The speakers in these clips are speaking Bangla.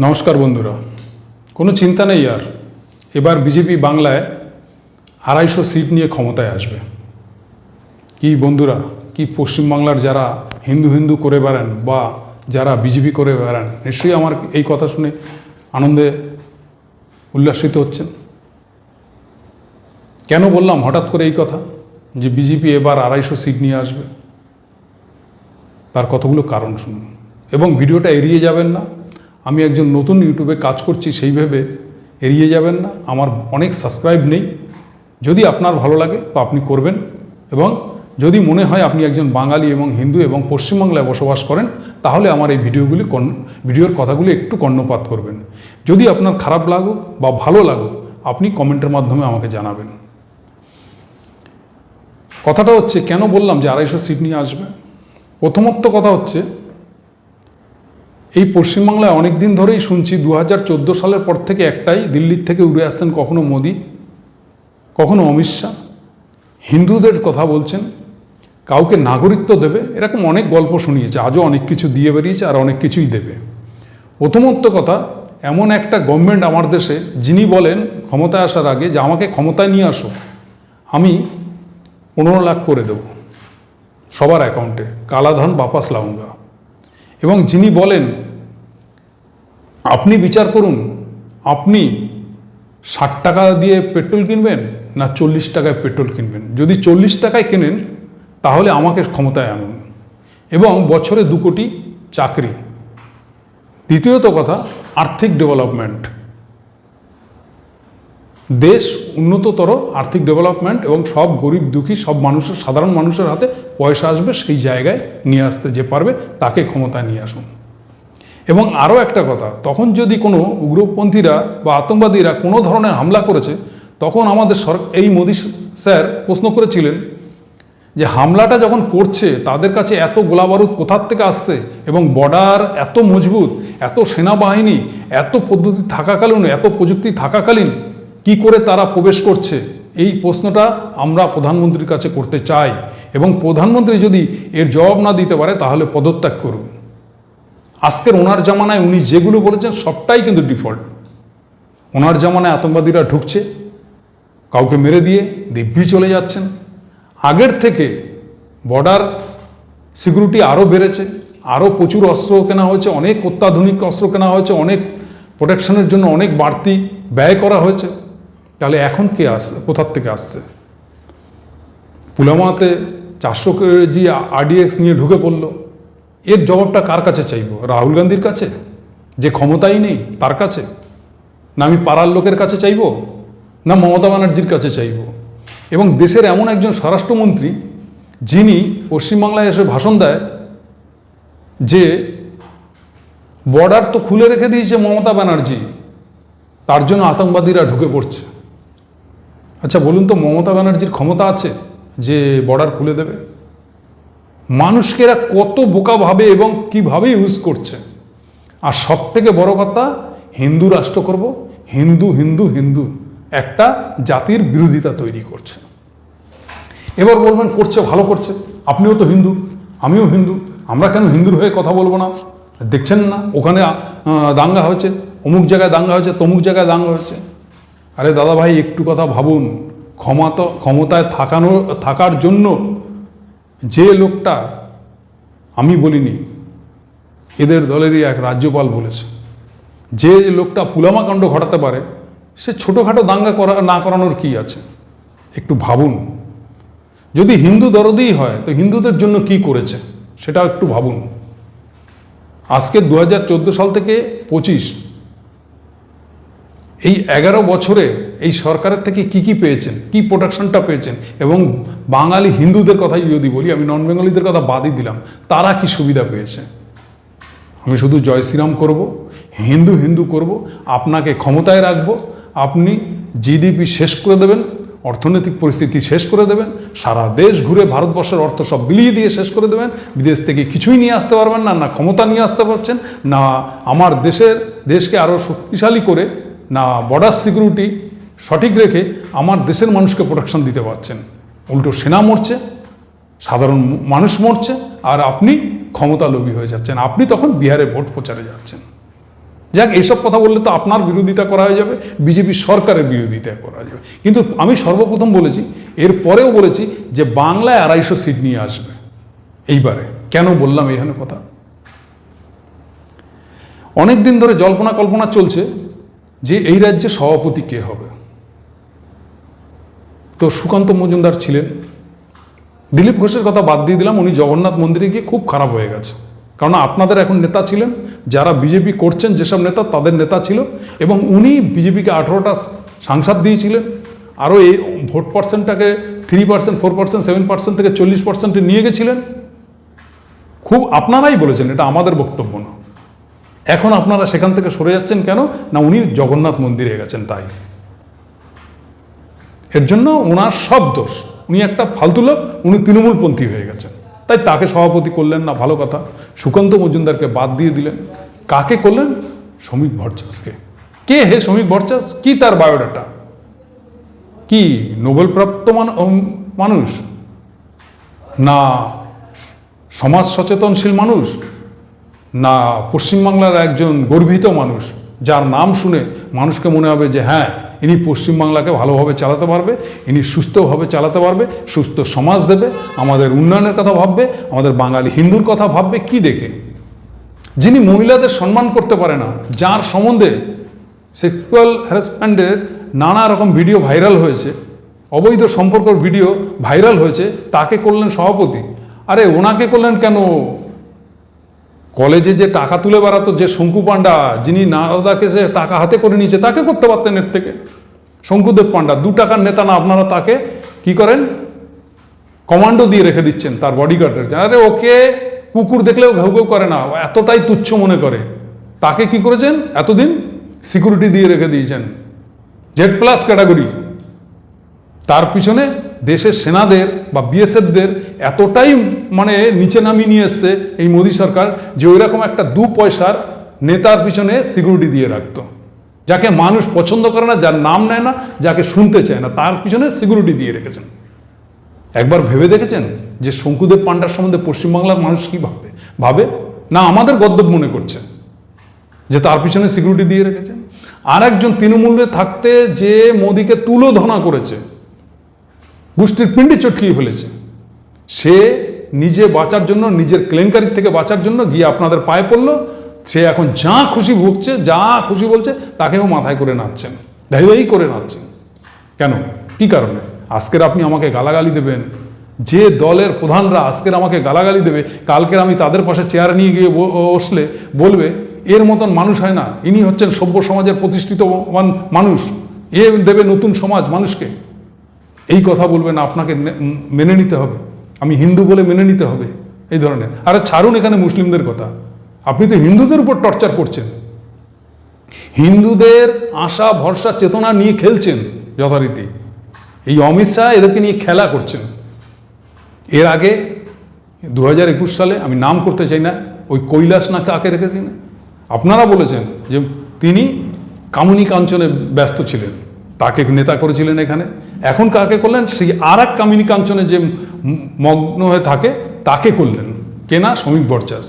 নমস্কার বন্ধুরা। কোনো চিন্তা নেই আর। এবার বিজেপি বাংলায় আড়াইশো সিট নিয়ে ক্ষমতায় আসবে। কি বন্ধুরা, কি পশ্চিমবাংলার যারা হিন্দু হিন্দু করে বেড়ান বা যারা বিজেপি করে বেড়ান, নিশ্চয়ই আমার এই কথা শুনে আনন্দে উল্লাসিত হচ্ছেন। কেন বললাম হঠাৎ করে এই কথা? যে বিজেপি এবার আড়াইশো সিট নিয়ে আসবে। তার কতগুলো কারণ শুনুন। এবং ভিডিওটা এড়িয়ে যাবেন না। আমি একজন নতুন ইউটিউবে কাজ করছি সেই ভেবে এড়িয়ে যাবেন না। আমার অনেক সাবস্ক্রাইব নেই। যদি আপনার ভালো লাগে তো আপনি করবেন এবং যদি মনে হয় আপনি একজন বাঙালি এবং হিন্দু এবং পশ্চিমবাংলায় বসবাস করেন, তাহলে আমার এই ভিডিওগুলি ভিডিওর কথাগুলি একটু কর্ণপাত করবেন। যদি আপনার খারাপ লাগুক বা ভালো লাগুক, আপনি কমেন্টের মাধ্যমে আমাকে জানাবেন। কথাটা হচ্ছে, কেন বললাম যে আড়াইশো সিট নিয়ে আসবে? প্রথমত কথা হচ্ছে এই পশ্চিমবাংলায় অনেক দিন ধরেই শুনছি দু হাজার চোদ্দ সালের পর থেকে একটাই দিল্লির থেকে উড়ে আসছেন কখনো মোদি, কখনো অমিত শাহ। হিন্দুদের কথা বলছেন, কাউকে নাগরিকত্ব দেবে, এরকম অনেক গল্প শুনিয়েছে, আজও অনেক কিছু দিয়ে বেরিয়েছে আর অনেক কিছুই দেবে। প্রথমত কথা, এমন একটা গভর্নমেন্ট আমার দেশে যিনি বলেন ক্ষমতায় আসার আগে যে আমাকে ক্ষমতায় নিয়ে আসো, আমি পনেরো লাখ করে দেব সবার অ্যাকাউন্টে কালাধন বাপাস লাউঙ্গা। এবং যিনি বলেন আপনি বিচার করুন, আপনি ষাট টাকা দিয়ে পেট্রোল কিনবেন না চল্লিশ টাকায় পেট্রোল কিনবেন? যদি চল্লিশ টাকায় কেনেন, তাহলে আমাকে ক্ষমতায় আনুন। এবং বছরে দু কোটি চাকরি। দ্বিতীয়ত কথা, আর্থিক ডেভেলপমেন্ট। দেশ উন্নততর আর্থিক ডেভেলপমেন্ট এবং সব গরিব দুঃখী, সব মানুষের, সাধারণ মানুষের হাতে পয়সা আসবে সেই জায়গায় নিয়ে আসতে যে পারবে, তাকে ক্ষমতায় নিয়ে আসুন। এবং আরও একটা কথা, তখন যদি কোনো উগ্রপন্থীরা বা আতঙ্কবাদীরা কোনো ধরনের হামলা করেছে, তখন আমাদের সর, এই মোদী স্যার প্রশ্ন করেছিলেন যে হামলাটা যখন করছে, তাদের কাছে এত গোলাবারুদ কোথার থেকে আসছে এবং বর্ডার এত মজবুত, এত সেনাবাহিনী, এত পদ্ধতি থাকাকালীন, এত প্রযুক্তি থাকাকালীন, কি করে তারা প্রবেশ করছে? এই প্রশ্নটা আমরা প্রধানমন্ত্রীর কাছে করতে চাই এবং প্রধানমন্ত্রী যদি এর জবাব না দিতে পারে, তাহলে পদত্যাগ করুন। আজকের ওনার জামানায় উনি যেগুলো বলেছেন সবটাই কিন্তু ডিফল্ট। ওনার জামানায় আতঙ্কবাদীরা ঢুকছে, কাউকে মেরে দিয়ে দিব্যি চলে যাচ্ছেন। আগের থেকে বর্ডার সিকিউরিটি আরও বেড়েছে, আরও প্রচুর অস্ত্র কেনা হয়েছে, অনেক অত্যাধুনিক অস্ত্র কেনা হয়েছে, অনেক প্রোটেকশনের জন্য অনেক বাড়তি ব্যয় করা হয়েছে। তাহলে এখন কে আসছে কোথার থেকে আসছে? পুলওয়ামাতে চারশো কেজি আরডিএক্স নিয়ে ঢুকে পড়ল। এর জবাবটা কার কাছে চাইব? রাহুল গান্ধীর কাছে? যে ক্ষমতাই নেই, তার কাছে? না আমি পাড়ার লোকের কাছে চাইব? না মমতা ব্যানার্জির কাছে চাইব? এবং দেশের এমন একজন স্বরাষ্ট্রমন্ত্রী, যিনি পশ্চিমবাংলায় এসে ভাষণ দেয় যে, বর্ডার তো খুলে রেখে দিয়েছে মমতা ব্যানার্জি, তার জন্য আতঙ্কবাদীরা ঢুকে পড়ছে। আচ্ছা বলুন তো মমতা ব্যানার্জির ক্ষমতা আছে যে বর্ডার খুলে দেবে? মানুষকে এরা কত বোকা ভাবে এবং কীভাবে ইউজ করছে। আর সব থেকে বড় কথা, হিন্দু রাষ্ট্র করব, হিন্দু হিন্দু হিন্দু, একটা জাতির বিরোধিতা তৈরি করছে। এবার বলবেন, করছে, ভালো করছে। আপনিও তো হিন্দু, আমিও হিন্দু, আমরা কেন হিন্দুর হয়ে কথা বলব না? দেখছেন না, ওখানে দাঙ্গা হয়েছে, অমুক জায়গায় দাঙ্গা হয়েছে, তমুক জায়গায় দাঙ্গা হয়েছে। আরে দাদা ভাই একটু কথা ভাবুন। ক্ষমতা ক্ষমতায় থাকানো, থাকার জন্য যে লোকটা আমি বলিনি, এদের দলেরই এক রাজ্যপাল বলেছে। যে লোকটা পুলামা কাণ্ড ঘটাতে পারে, সে ছোটোখাটো দাঙ্গা করা, না করানোর কি আছে? একটু ভাবুন। যদি হিন্দু দরদিই হয়, তো হিন্দুদের জন্য কি করেছে? সেটা একটু ভাবুন। আজকে দু হাজার চোদ্দ সাল থেকে পঁচিশ, এই এগারো বছরে এই সরকারের থেকে কি কি পেয়েছেন? কি প্রোটেকশনটা পেয়েছেন? এবং বাঙালি হিন্দুদের কথাই যদি বলি, আমি নন বেঙ্গলিদের কথা বাদই দিলাম, তারা কি সুবিধা পেয়েছে? আমি শুধু জয় শ্রীরাম করব, হিন্দু হিন্দু করব, আপনাকে ক্ষমতায় রাখব, আপনি জিডিপি শেষ করে দেবেন, অর্থনৈতিক পরিস্থিতি শেষ করে দেবেন, সারা দেশ ঘুরে ভারতবর্ষের অর্থ সব বিলিয়ে দিয়ে শেষ করে দেবেন, বিদেশ থেকে কিছুই নিয়ে আসতে পারবেন না না ক্ষমতা নিয়ে আসতে পারছেন, না আমার দেশের দেশকে আরও শক্তিশালী করে, না বর্ডার সিকিউরিটি সঠিক রেখে আমার দেশের মানুষকে প্রোটেকশন দিতে পারছেন। উল্টো সেনা মরছে, সাধারণ মানুষ মরছে, আর আপনি ক্ষমতা লোভী হয়ে যাচ্ছেন। আপনি তখন বিহারে ভোট প্রচারে যাচ্ছেন। যাক এইসব কথা বললে তো আপনার বিরোধিতা করা হয়ে যাবে, বিজেপি সরকারের বিরোধিতা করা যাবে। কিন্তু আমি সর্বপ্রথম বলেছি এর পরেও বলেছি যে বাংলায় আড়াইশো সিট নিয়ে আসবে। এইবারে। কেন বললাম এখানে কথা? অনেক দিন ধরে জল্পনা কল্পনা চলছে যে এই রাজ্যে সভাপতি কে হবে? তো সুকান্ত মজুমদার ছিলেন। দিলীপ ঘোষের কথা বাদ দিয়ে দিলাম, উনি জগন্নাথ মন্দিরে গিয়ে খুব খারাপ হয়ে গেছে। কারণ আপনাদের এখন নেতা ছিলেন, যারা বিজেপি করছেন যেসব নেতা, তাদের নেতা ছিল, এবং উনি বিজেপিকে আঠেরোটা সাংসদ দিয়েছিলেন। আরও এই vote পার্সেন্টটাকে three percent four percent seven percent থেকে চল্লিশ পার্সেন্টে নিয়ে গেছিলেন। খুব আপনারাই বলেছেন, এটা আমাদের বক্তব্য না। এখন আপনারা সেখান থেকে সরে যাচ্ছেন কেন? না, উনি জগন্নাথ মন্দিরে গেছেন তাই। এর জন্য ওনার সব দোষ। উনি একটা ফালতু লোক, উনি তৃণমূলপন্থী হয়ে গেছেন। তাই তাকে সভাপতি করলেন না, ভালো কথা। সুকান্ত মজুমদারকে বাদ দিয়ে দিলেন। কাকে করলেন? শ্রমিক ভট্টাচার্যকে। কে হে শ্রমিক ভট্টাচার্য? কি তার বায়োডাটা? কি নোবেলপ্রাপ্ত মান- মানুষ? না সমাজ সচেতনশীল মানুষ? না পশ্চিমবাংলার একজন গর্বিত মানুষ, যার নাম শুনে মানুষকে মনে হবে যে হ্যাঁ ইনি পশ্চিমবাংলাকে ভালোভাবে চালাতে পারবে, ইনি সুস্থভাবে চালাতে পারবে, সুস্থ সমাজ দেবে, আমাদের উন্নয়নের কথা ভাববে, আমাদের বাঙালি হিন্দুর কথা ভাববে, কি দেখে? যিনি মহিলাদের সম্মান করতে পারে না, যার সম্বন্ধে সেক্সুয়াল হ্যারাসমেন্টের নানা রকম ভিডিও ভাইরাল হয়েছে, অবৈধ সম্পর্কর ভিডিও ভাইরাল হয়েছে, তাকে করলেন সভাপতি। আরে ওনাকে করলেন কেন? কলেজে যে টাকা তুলে বেড়াতো, যে শঙ্কু পাণ্ডা, যিনি নারদাকে সে টাকা হাতে করে নিয়েছে, তাকে করতে পারতেন এর থেকে। শঙ্কুদেব পাণ্ডা, দু টাকার নেতা না, আপনারা তাকে কি করেন? কমান্ডো দিয়ে রেখে দিচ্ছেন তার বডিগার্ডের আরে ওকে কুকুর দেখলেও ঘেউ ঘেউ করে না এতটাই তুচ্ছ মনে করে। তাকে কি করেছেন? এতদিন সিকিউরিটি দিয়ে রেখে দিয়েছেন। জেড প্লাস ক্যাটাগরি তার পিছনে দেশের সেনাদের বা বিএসএফদের এতটাই মানে নিচে নামিয়ে নিয়ে এসছে এই মোদী সরকার যে ওইরকম একটা দু পয়সার নেতার পিছনে সিকিউরিটি দিয়ে রাখতো। যাকে মানুষ পছন্দ করে না, যার নাম নেয় না, যাকে শুনতে চায় না, তার পিছনে সিকিউরিটি দিয়ে রেখেছেন। একবার ভেবে দেখেছেন যে শঙ্কুদেব পাণ্ডার সম্বন্ধে পশ্চিমবাংলার মানুষ কি ভাবে ভাবে? না, আমাদের গদ্যব মনে করছে যে তার পিছনে সিকিউরিটি দিয়ে রেখেছেন। আর একজন তৃণমূলে থাকতে যে মোদীকে তুলোধনা করেছে গোষ্ঠীর পিণ্ডি চটকিয়ে ফেলেছে। সে নিজে বাঁচার জন্য, নিজের কেলেঙ্কারি থেকে বাঁচার জন্য গিয়ে আপনাদের পায়ে পড়ল। সে এখন যা খুশি ভুগছে, যা খুশি বলছে তাকেও মাথায় করে নাচছেন। ধাইদাই করে নাচছেন। কেন? কি কারণে? আজকের আপনি আমাকে গালাগালি দেবেন। যে দলের প্রধানরা আজকের আমাকে গালাগালি দেবে, কালকের আমি তাদের পাশে চেয়ার নিয়ে গিয়ে বসলে বলবে, এর মতন মানুষ হয় না। ইনি হচ্ছেন সভ্য সমাজের প্রতিষ্ঠিত মানুষ। এ দেবে নতুন সমাজ মানুষকে। এই কথা বলবেন, আপনাকে মেনে নিতে হবে। আমি হিন্দু বলে মেনে নিতে হবে, এই ধরনের। আরে ছাড়ুন এখানে মুসলিমদের কথা। আপনি তো হিন্দুদের উপর টর্চার করছেন। হিন্দুদের আশা, ভরসা, চেতনা নিয়ে খেলছেন যথারীতি। এই অমিত শাহ এদেরকে নিয়ে খেলা করছেন। এর আগে দু হাজার একুশ সালে, আমি নাম করতে চাই না, ওই কৈলাস না কাকে রেখেছেন? আপনারা বলেছেন যে তিনি কামুনি কাঞ্চনে ব্যস্ত ছিলেন। তাকে নেতা করেছিলেন এখানে। এখন কাকে করলেন? সেই আর এক কামিনী কাঞ্চনে যে মগ্ন হয়ে থাকে, তাকে করলেন। কেনা শ্রমিক বরচাস।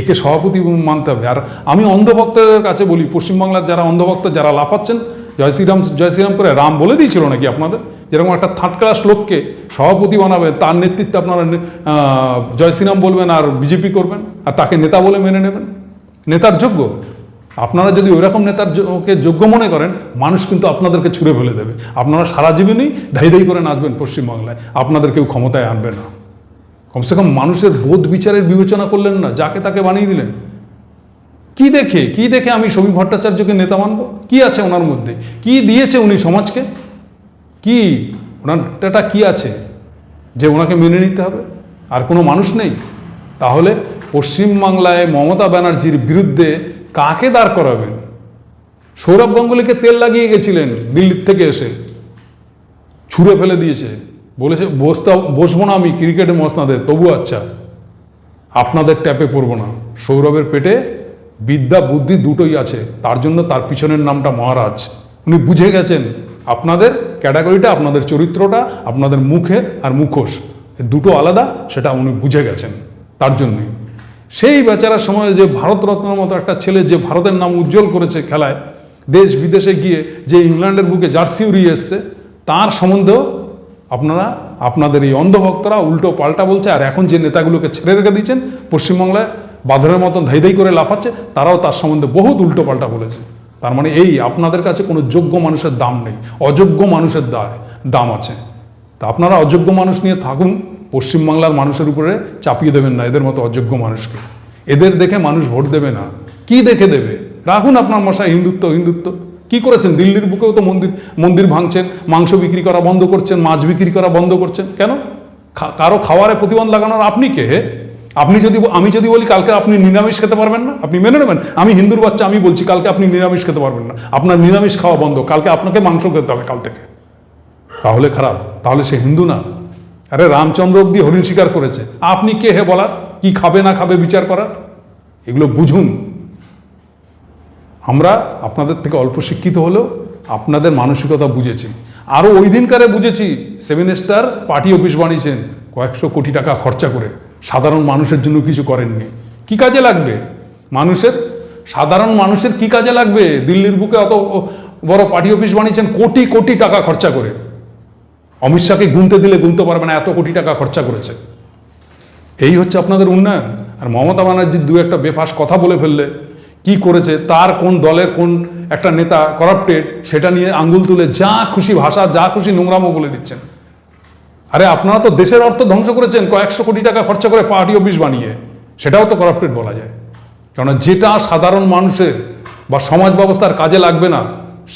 একে সভাপতি মানতে হবে। আর আমি অন্ধভক্তদের কাছে বলি, পশ্চিমবাংলার যারা অন্ধভক্ত, যারা লাফাচ্ছেন, জয় শ্রীরাম জয় শ্রীরাম করে রাম বলে দিয়েছিল নাকি আপনাদের? যেরকম একটা থার্ড ক্লাস লোককে সভাপতি বানাবেন, তার নেতৃত্বে আপনারা জয় শ্রীরাম বলবেন আর বিজেপি করবেন, আর তাকে নেতা বলে মেনে নেবেন। নেতার যোগ্য। আপনারা যদি ওইরকম নেতার যো- যোগ্য মনে করেন, মানুষ কিন্তু আপনাদেরকে ছুঁড়ে ফেলে দেবে। আপনারা সারা জীবনই ধাই ধাই করে নাচবেন পশ্চিমবাংলায়, আপনাদের কেউ ক্ষমতায় আনবে না। কমসে কম মানুষের বোধ বিচারের বিবেচনা করলেন না, যাকে তাকে বানিয়ে দিলেন। কি দেখে কি দেখে আমি সমী ভট্টাচার্যকে নেতা মানব? কি আছে ওনার মধ্যে? কি দিয়েছে উনি সমাজকে? কি? ওনারটা কি আছে যে ওনাকে মেনে নিতে হবে? আর কোনো মানুষ নেই? তাহলে পশ্চিমবাংলায় মমতা ব্যানার্জির বিরুদ্ধে কাকে দাঁড় করাবেন? সৌরভ গাঙ্গুলিকে তেল লাগিয়ে গেছিলেন দিল্লির থেকে এসে। ছুঁড়ে ফেলে দিয়েছে। বলেছে বসতে বসবো না আমি, ক্রিকেটে মসনাদে তবু আচ্ছা। আপনাদের ট্যাপে পড়ব না। সৌরভের পেটে বিদ্যা বুদ্ধি দুটোই আছে। তার জন্য তার পিছনের নামটা মহারাজ। উনি বুঝে গেছেন, আপনাদের ক্যাটাগরিটা, আপনাদের চরিত্রটা, আপনাদের মুখে আর মুখোশ। দুটো আলাদা, সেটা উনি বুঝে গেছেন। তার জন্যই। সেই বেচারার সময় যে ভারতরত্নের মতো একটা ছেলে যে ভারতের নাম উজ্জ্বল করেছে খেলায়, দেশ বিদেশে গিয়ে যে ইংল্যান্ডের বুকে জার্সি উড়িয়ে এসছে, তার সম্বন্ধেও আপনারা, আপনাদের এই অন্ধভক্তরা উল্টো পাল্টা বলছে, আর এখন যে নেতাগুলোকে ছেড়ে রেখে দিয়েছেন, পশ্চিমবাংলায় বাঁদরের মতন ধাই করে লাফাচ্ছে, তারাও তার সম্বন্ধে বহুত উল্টো পাল্টা বলেছে। তার মানে এই আপনাদের কাছে কোনো যোগ্য মানুষের দাম নেই, অযোগ্য মানুষের দায়, দাম আছে। তা আপনারা অযোগ্য মানুষ নিয়ে থাকুন। পশ্চিমবাংলার মানুষের উপরে চাপিয়ে দেবেন না, এদের মতো অযোগ্য মানুষকে। এদের দেখে মানুষ ভোট দেবে না। কি দেখে দেবে? রাখুন আপনার মশাই, হিন্দুত্ব হিন্দুত্ব। কি করেছেন? দিল্লির বুকেও তো মন্দির মন্দির ভাঙছেন, মাংস বিক্রি করা বন্ধ করছেন, মাছ বিক্রি করা বন্ধ করছেন। কেন? কারও খাওয়ারে প্রতিবন্ধ লাগানোর আপনি কে আপনি যদি আমি যদি বলি কালকে আপনি নিরামিষ খেতে পারবেন না? আপনি মেনে নেবেন? আমি হিন্দুর বাচ্চা, আমি বলছি কালকে আপনি নিরামিষ খেতে পারবেন না। আপনার নিরামিষ খাওয়া বন্ধ, কালকে আপনাকে মাংস খেতে হবে কাল থেকে। তাহলে খারাপ। তাহলে সে হিন্দু না। আরে রামচন্দ্র অব্দি হরিণ শিকার করেছে। আপনি কে হে বলার? কি খাবে না খাবে বিচার করার? এগুলো বুঝুন। আমরা আপনাদের থেকে অল্প শিক্ষিত হলেও আপনাদের মানসিকতা বুঝেছি। আরও ওই দিনকারে বুঝেছি সেভেন স্টার পার্টি অফিস বানিয়েছেন কয়েকশো কোটি টাকা খরচা করে। সাধারণ মানুষের জন্য কিছু করেননি। কি কাজে লাগবে? মানুষের? সাধারণ মানুষের কি কাজে লাগবে? দিল্লির বুকে অত বড় পার্টি অফিস বানিয়েছেন, কোটি কোটি টাকা খরচা করে। অমিত শাহকে গুনতে দিলে গুনতে পারবে না, এত কোটি টাকা খরচা করেছে। এই হচ্ছে আপনাদের উন্নয়ন। আর মমতা ব্যানার্জির দু একটা বেফাস কথা বলে ফেললে, কি করেছে, তার কোন দলের কোন একটা নেতা করাপ্টেড সেটা নিয়ে আঙ্গুল তুলে যা খুশি ভাষা, যা খুশি নোংরামো বলে দিচ্ছেন। আরে আপনারা তো দেশের অর্থ ধ্বংস করেছেন, কয়েকশো কোটি টাকা খরচা করে পার্টি অফিস বানিয়ে। সেটাও তো করাপ্টেড বলা যায়। কেননা যেটা সাধারণ মানুষের বা সমাজ ব্যবস্থার কাজে লাগবে না,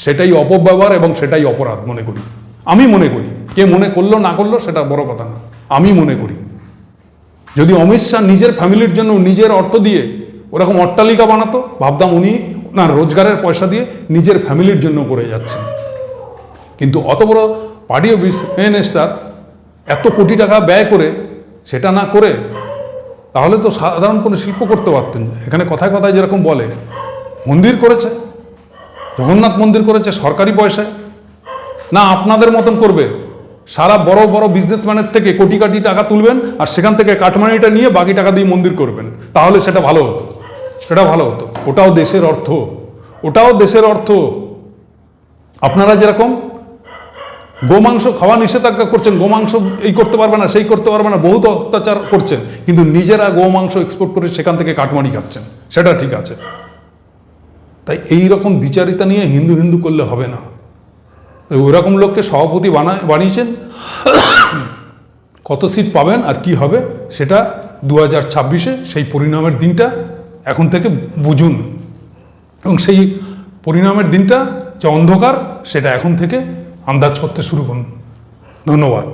সেটাই অপব্যবহার এবং সেটাই অপরাধ মনে করি। আমি মনে করি। কে মনে করল, না করল, সেটা বড় কথা না। আমি মনে করি। যদি অমিত শাহ নিজের ফ্যামিলির জন্য নিজের অর্থ দিয়ে ওরকম অট্টালিকা বানাতো, ভাবতাম উনি, না, রোজগারের পয়সা দিয়ে নিজের ফ্যামিলির জন্য করে যাচ্ছেন কিন্তু অত বড় পার্টি অফিস মেন স্টার এত কোটি টাকা ব্যয় করে সেটা না করে, তাহলে তো সাধারণ কোনো শিল্প করতে পারতেন এখানে কথায় কথায় যেরকম বলে, মন্দির করেছে, জগন্নাথ মন্দির করেছে সরকারি পয়সায়। না আপনাদের মতন করবে। সারা বড় বড় বিজনেসম্যানের থেকে কোটি কাটি টাকা তুলবেন আর সেখান থেকে কাটমানিটা নিয়ে বাকি টাকা দিয়ে মন্দির করবেন। তাহলে সেটা ভালো হতো। সেটা ভালো হতো। ওটাও দেশের অর্থ। ওটাও দেশের অর্থ। আপনারা যেরকম গোমাংস খাওয়া নিষেধাজ্ঞা করছেন, গোমাংস এই করতে পারবে না, সেই করতে পারবে না, বহুত অত্যাচার করছেন, কিন্তু নিজেরা গোমাংস এক্সপোর্ট করে সেখান থেকে কাটমানি খাচ্ছেন। সেটা ঠিক আছে। তাই এই রকম দ্বিচারিতা নিয়ে হিন্দু হিন্দু করলে হবে না। তো ওরকম লোককে সভাপতি বানায় বানিয়েছেন। কত সিট পাবেন আর কি হবে সেটা দু হাজার ছাব্বিশে সেই পরিণামের দিনটা এখন থেকে বুঝুন। এবং সেই পরিণামের দিনটা যে অন্ধকার সেটা এখন থেকে আন্দাজ করতে শুরু করুন। ধন্যবাদ।